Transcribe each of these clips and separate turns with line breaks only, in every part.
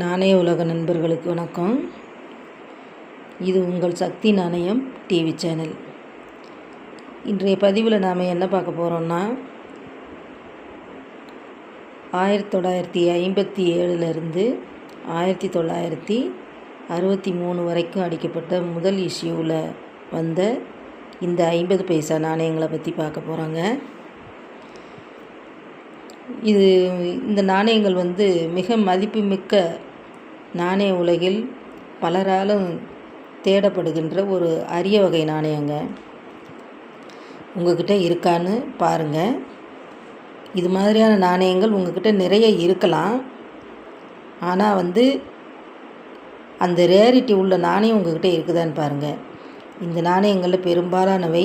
நாணய உலக நண்பர்களுக்கு வணக்கம். இது உங்கள் சக்தி நாணயம் டிவி சேனல். இன்றைய பதிவில் நாம் என்ன பார்க்க போகிறோம்னா ஆயிரத்தி தொள்ளாயிரத்தி ஐம்பத்தி ஏழுலேருந்து ஆயிரத்தி தொள்ளாயிரத்தி அறுபத்தி மூணு வரைக்கும் அடிக்கப்பட்ட முதல் இஷ்யூவில் வந்த இந்த ஐம்பது பைசா நாணயங்களை பற்றி பார்க்க போகிறாங்க இது இந்த நாணயங்கள் வந்து மிக மதிப்புமிக்க நாணய உலகில் பலராலும் தேடப்படுகின்ற ஒரு அரிய வகை நாணயங்க. உங்ககிட்ட இருக்கான்னு பாருங்கள் இது மாதிரியான நாணயங்கள் உங்ககிட்ட நிறைய இருக்கலாம். ஆனால் வந்து அந்த ரேரிட்டி உள்ள நாணயம் உங்ககிட்ட இருக்குதான்னு பாருங்கள் இந்த நாணயங்களில் பெரும்பாலானவை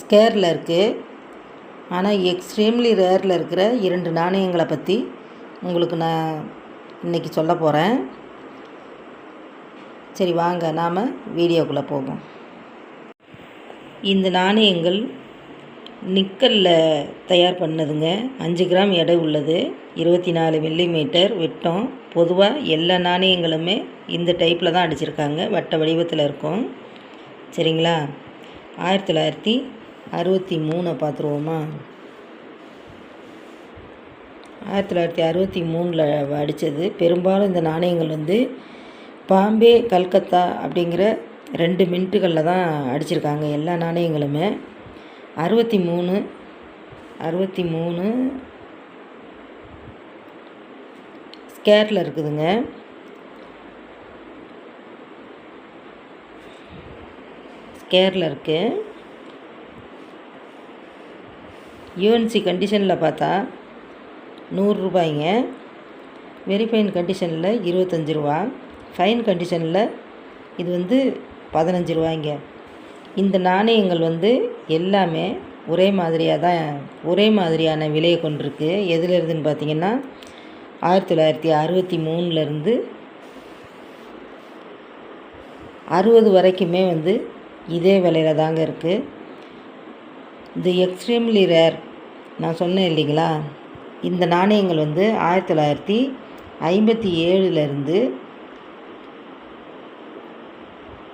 ஸ்கேரில் இருக்குது ஆனால் எக்ஸ்ட்ரீம்லி ரேரில் இருக்கிற இரண்டு நாணயங்களை பற்றி உங்களுக்கு நான் இன்றைக்கி சொல்ல போகிறேன் சரி வாங்க நாம் வீடியோக்குள்ளே போவோம். இந்த நாணயங்கள் நிக்கலில் தயார் பண்ணதுங்க. அஞ்சு கிராம் எடை உள்ளது. இருபத்தி நாலு மில்லிமீட்டர் விட்டம். பொதுவாக எல்லா நாணயங்களுமே இந்த டைப்பில் தான் அடிச்சிருக்காங்க. வட்ட வடிவத்தில் இருக்கும். சரிங்களா? ஆயிரத்தி தொள்ளாயிரத்தி அறுபத்தி மூணை பார்த்துருவோமா? ஆயிரத்தி தொள்ளாயிரத்தி அறுபத்தி மூணில் அடித்தது பெரும்பாலும் இந்த நாணயங்கள் வந்து பாம்பே கல்கத்தா அப்படிங்கிற ரெண்டு மின்ட்டுகளில் தான் அடிச்சிருக்காங்க எல்லா நாணயங்களுமே. அறுபத்தி மூணு அறுபத்தி மூணு ஸ்கேரில் இருக்குதுங்க. ஸ்கேரில் இருக்குது யூஎன்சி கண்டிஷனில் பார்த்தா நூறுரூபாய்ங்க வெரிஃபைன் கண்டிஷனில் இருபத்தஞ்சி ரூபா. ஃபைன் கண்டிஷனில் இது வந்து பதினஞ்சு ரூபாய்ங்க. இந்த நாணயங்கள் வந்து எல்லாமே ஒரே மாதிரியாக தான் ஒரே மாதிரியான விலையை கொண்டிருக்கு. எதில் இருந்துன்னு பார்த்தீங்கன்னா ஆயிரத்தி தொள்ளாயிரத்தி அறுபத்தி மூணுலேருந்து அறுபது வரைக்குமே வந்து இதே விலையில் தாங்க இருக்குது இது எக்ஸ்ட்ரீம்லி ரேர் நான் சொன்னேன் இல்லைங்களா? இந்த நாணயங்கள் வந்து ஆயிரத்தி தொள்ளாயிரத்தி ஐம்பத்தி ஏழுலேருந்து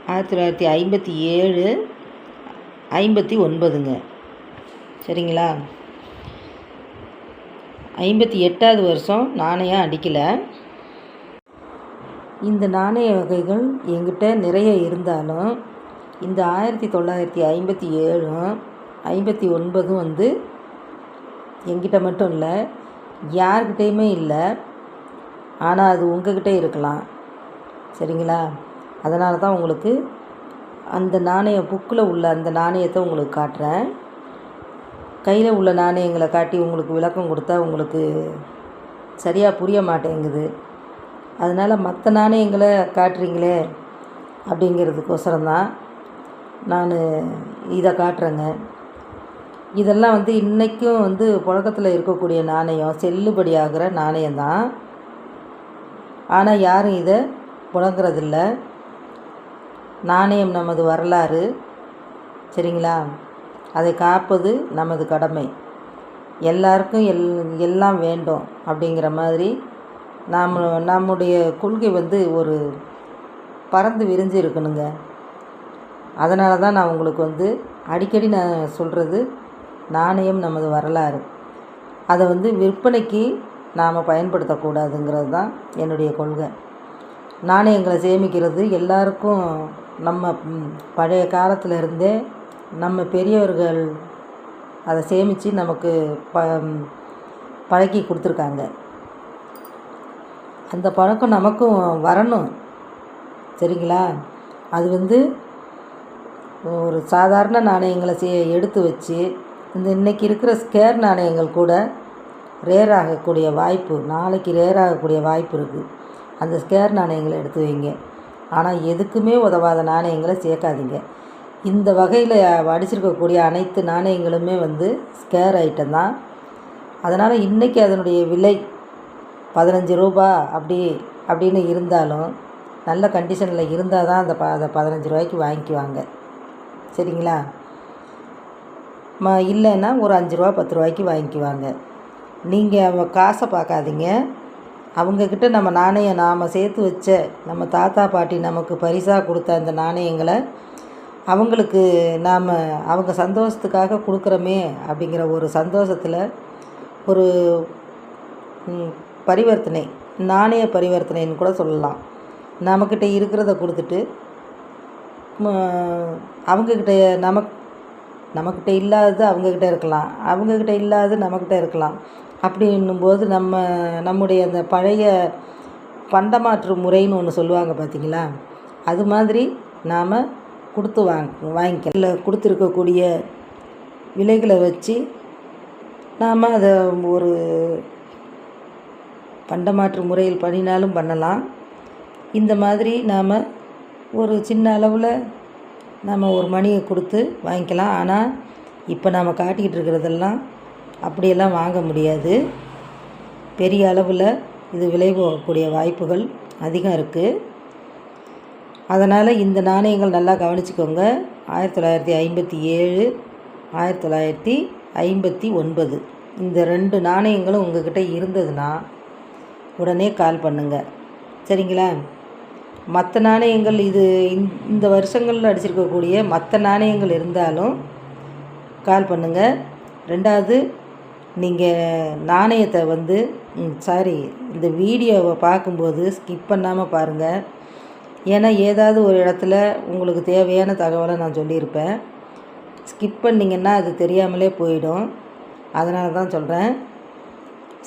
ஆயிரத்தி தொள்ளாயிரத்தி ஐம்பத்தி ஏழு ஐம்பத்தி ஒன்பதுங்க. சரிங்களா? ஐம்பத்தி எட்டாவது வருஷம் நாணயம் அடிக்கலை. இந்த நாணய வகைகள் எங்கிட்ட நிறைய இருந்தாலும் இந்த ஆயிரத்தி தொள்ளாயிரத்தி ஐம்பத்தி ஏழும் ஐம்பத்தி ஒன்பதும் வந்து எங்கிட்ட மட்டும் இல்லை யார்கிட்டேயுமே இல்லை. ஆனால் அது உங்ககிட்ட இருக்கலாம். சரிங்களா? அதனால தான் உங்களுக்கு அந்த நாணய புக்கில் உள்ள அந்த நாணயத்தை உங்களுக்கு காட்டுறேன். கையில் உள்ள நாணயங்களை காட்டி உங்களுக்கு விளக்கம் கொடுத்தா உங்களுக்கு சரியாக புரிய மாட்டேங்குது. அதனால் மற்ற நாணயங்களை காட்டுறீங்களே அப்படிங்கிறதுக்கோசரம் தான் நான் இதை காட்டுறேங்க. இதெல்லாம் வந்து இன்றைக்கும் வந்து புழக்கத்தில் இருக்கக்கூடிய நாணயம் செல்லுபடியாகிற நாணயம்தான் ஆனால் யாரும் இதை புழங்குறதில்ல. நாணயம் நமது வரலாறு சரிங்களா? அதை காப்பது நமது கடமை. எல்லாருக்கும் எல் எல்லாம் வேண்டும் அப்படிங்கிற மாதிரி நாம் நம்முடைய கொள்கை வந்து ஒரு பறந்து விரிஞ்சு இருக்கணுங்க அதனால தான் நான் உங்களுக்கு வந்து அடிக்கடி நான் சொல்கிறது நாணயம் நமது வரலாறு. அதை வந்து விற்பனைக்கு நாம் பயன்படுத்தக்கூடாதுங்கிறது தான் என்னுடைய கொள்கை. நாணயங்களை சேமிக்கிறது எல்லாருக்கும் நம்ம பழைய காலத்தில் இருந்தே நம்ம பெரியவர்கள் அதை சேமித்து நமக்கு ப பழக்கி கொடுத்துருக்காங்க. அந்த பழக்கம் நமக்கும் வரணும். சரிங்களா? அது வந்து ஒரு சாதாரண நாணயங்களை சே எடுத்து வச்சு இந்த இன்றைக்கி இருக்கிற ஸ்கேர் நாணயங்கள் கூட ரேர் ஆகக்கூடிய வாய்ப்பு நாளைக்கு ரேர் ஆகக்கூடிய வாய்ப்பு இருக்குது அந்த ஸ்கேர் நாணயங்களை எடுத்து வைங்க. ஆனால் எதுக்குமே உதவாத நாணயங்களை சேர்க்காதீங்க. இந்த வகையில் அடிச்சிருக்கக்கூடிய அனைத்து நாணயங்களுமே வந்து ஸ்கேர் ஐட்டம் தான். அதனால் இன்றைக்கி அதனுடைய விலை பதினஞ்சு ரூபா அப்படி அப்படின்னு இருந்தாலும் நல்ல கண்டிஷனில் இருந்தால் தான் அந்த ப அதை பதினஞ்சு ரூபாய்க்கு வாங்கிக்குவாங்க. சரிங்களா? ம இல்லைன்னா ஒரு அஞ்சு ரூபா பத்து ரூபாய்க்கு வாங்கிக்குவாங்க. நீங்கள் காசை பார்க்காதீங்க. அவங்கக்கிட்ட நம்ம நாணயம் நாம் சேர்த்து வச்ச நம்ம தாத்தா பாட்டி நமக்கு பரிசாக கொடுத்த அந்த நாணயங்களை அவங்களுக்கு நாம் அவங்க சந்தோஷத்துக்காக கொடுக்குறோமே அப்படிங்கிற ஒரு சந்தோஷத்தில் ஒரு பரிவர்த்தனை நாணய பரிவர்த்தனைன்னு கூட சொல்லலாம். நம்மக்கிட்ட இருக்கிறத கொடுத்துட்டு அவங்கக்கிட்ட நமக் நம்மக்கிட்ட இல்லாதது அவங்கக்கிட்ட இருக்கலாம். அவங்கக்கிட்ட இல்லாதது நம்மக்கிட்ட இருக்கலாம். அப்படின்னும்போது நம்ம நம்முடைய அந்த பழைய பண்டமாற்று முறைன்னு ஒன்று சொல்லுவாங்க பார்த்தீங்களா அது மாதிரி நாம் கொடுத்து வாங்க வாங்கிக்கலாம் இல்லை கொடுத்துருக்கக்கூடிய விலைகளை வச்சு நாம் அதை ஒரு பண்டமாற்று முறையில் பண்ணினாலும் பண்ணலாம். இந்த மாதிரி நாம் ஒரு சின்ன அளவில் நம்ம ஒரு மணியை கொடுத்து வாங்கிக்கலாம். ஆனால் இப்போ நாம் காட்டிக்கிட்டு இருக்கிறதெல்லாம் அப்படியெல்லாம் வாங்க முடியாது. பெரிய அளவில் இது விலை போகக்கூடிய வாய்ப்புகள் அதிகம் இருக்குது அதனால் இந்த நாணயங்கள் நல்லா கவனிச்சுக்கோங்க. ஆயிரத்தி தொள்ளாயிரத்தி ஐம்பத்தி ஏழு ஆயிரத்தி தொள்ளாயிரத்தி ஐம்பத்தி ஒன்பது. இந்த ரெண்டு நாணயங்களும் உங்கள்கிட்ட இருந்ததுன்னா உடனே கால் பண்ணுங்கள் சரிங்களா? மற்ற நாணயங்கள் இது இந்த வருஷங்களில் அடிச்சிருக்கக்கூடிய மற்ற நாணயங்கள் இருந்தாலும் கால் பண்ணுங்கள் ரெண்டாவது நீங்கள் நாணயத்தை வந்து சாரி இந்த வீடியோவை பார்க்கும்போது ஸ்கிப் பண்ணாமல் பாருங்கள் ஏன்னா ஏதாவது ஒரு இடத்துல உங்களுக்கு தேவையான தகவலை நான் சொல்லியிருப்பேன். ஸ்கிப் பண்ணிங்கன்னா அது தெரியாமலே போயிடும். அதனால தான் சொல்கிறேன்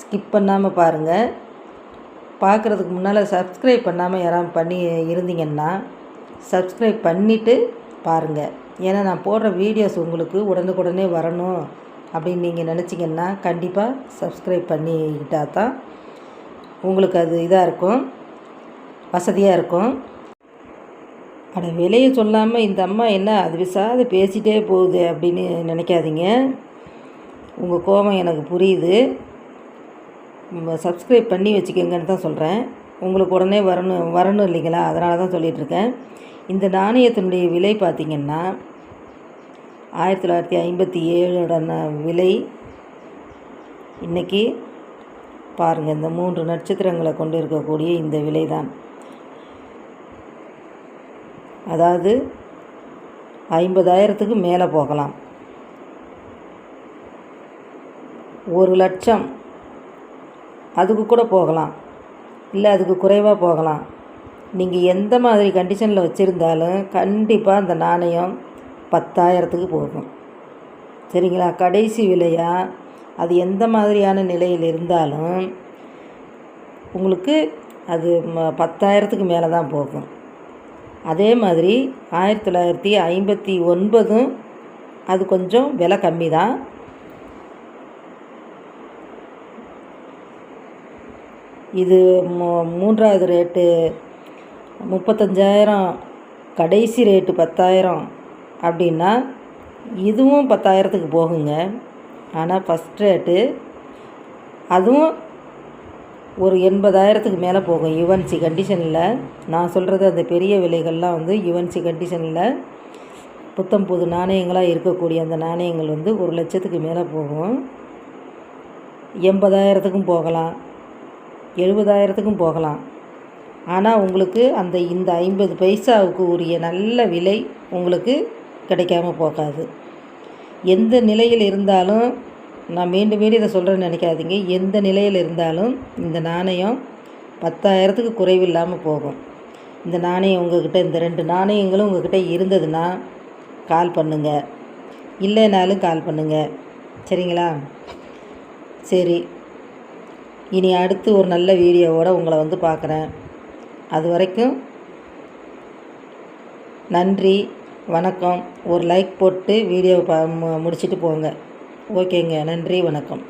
ஸ்கிப் பண்ணாமல் பாருங்கள் பார்க்குறதுக்கு முன்னால் சப்ஸ்கிரைப் பண்ணாமல் யாராவது பண்ணி இருந்தீங்கன்னா சப்ஸ்கிரைப் பண்ணிவிட்டு பாருங்கள் ஏன்னா நான் போடுற வீடியோஸ் உங்களுக்கு உடனுக்குடனே வரணும் அப்படின்னு நீங்கள் நினச்சிங்கன்னா கண்டிப்பாக சப்ஸ்கிரைப் பண்ணிக்கிட்டால் தான் உங்களுக்கு அது இதாக இருக்கும் வசதியாக இருக்கும். அட விலையை சொல்லாமல் இந்த அம்மா என்ன அது விசாத பேசிகிட்டே போகுது அப்படின்னு நினைக்காதீங்க. உங்கள் கோபம் எனக்கு புரியுது. சப்ஸ்கிரைப் பண்ணி வச்சுக்கோங்கன்னு தான் சொல்கிறேன் உங்களுக்கு உடனே வரணும் வரணும் இல்லைங்களா? அதனால தான் சொல்லிகிட்ருக்கேன் இந்த நாணயத்தினுடைய விலை பார்த்திங்கன்னா ஆயிரத்தி தொள்ளாயிரத்தி ஐம்பத்தி ஏழோட விலை இன்றைக்கி பாருங்கள் இந்த மூன்று நட்சத்திரங்களை கொண்டு இருக்கக்கூடிய இந்த விலை தான் அதாவது ஐம்பதாயிரத்துக்கு மேலே போகலாம். ஒரு லட்சம் அதுக்கு கூட போகலாம். இல்லை அதுக்கு குறைவாக போகலாம். நீங்கள் எந்த மாதிரி கண்டிஷனில் வச்சுருந்தாலும் கண்டிப்பாக அந்த நாணயம் பத்தாயிரத்துக்கு போகும். சரிங்களா? கடைசி விலையாக அது எந்த மாதிரியான நிலையில் இருந்தாலும் உங்களுக்கு அது ம பத்தாயிரத்துக்கு மேலே தான் போகும். அதே மாதிரி ஆயிரத்தி தொள்ளாயிரத்தி ஐம்பத்தி ஒன்பதும் அது கொஞ்சம் விலை கம்மி தான். இது மூன்றாவது ரேட்டு. முப்பத்தஞ்சாயிரம் கடைசி ரேட்டு பத்தாயிரம் அப்படின்னா இதுவும் பத்தாயிரத்துக்கு போகுங்க. ஆனால் ஃபஸ்ட் ரேட்டு அதுவும் ஒரு எண்பதாயிரத்துக்கு மேலே போகும். யுவன்சி கண்டிஷனில் நான் சொல்கிறது அந்த பெரிய விலைகள்லாம் வந்து யுவன்சி கண்டிஷனில் புத்தம் புது நாணயங்களாக இருக்கக்கூடிய அந்த நாணயங்கள் வந்து ஒரு லட்சத்துக்கு மேலே போகும். எண்பதாயிரத்துக்கும் போகலாம். எழுபதாயிரத்துக்கும் போகலாம். ஆனால் உங்களுக்கு அந்த இந்த ஐம்பது பைசாவுக்கு உரிய நல்ல விலை உங்களுக்கு கிடைக்காம போகாது. எந்த நிலையில் இருந்தாலும் நான் மீண்டும் மீண்டும் இதை சொல்கிறேன்னு நினைக்காதீங்க. எந்த நிலையில் இருந்தாலும் இந்த நாணயம் பத்தாயிரத்துக்கு குறைவில்லாமல் போகும். இந்த நாணயம் உங்கள்கிட்ட இந்த ரெண்டு நாணயங்களும் உங்கள்கிட்ட இருந்ததுன்னா கால் பண்ணுங்கள் இல்லைனாலும் கால் பண்ணுங்கள் சரிங்களா? சரி. இனி அடுத்து ஒரு நல்ல வீடியோவோடு உங்களை வந்து பார்க்குறேன். அது வரைக்கும் நன்றி வணக்கம். ஒரு லைக் போட்டு வீடியோ ப முடிச்சுட்டு போங்க. ஓகேங்க நன்றி வணக்கம்.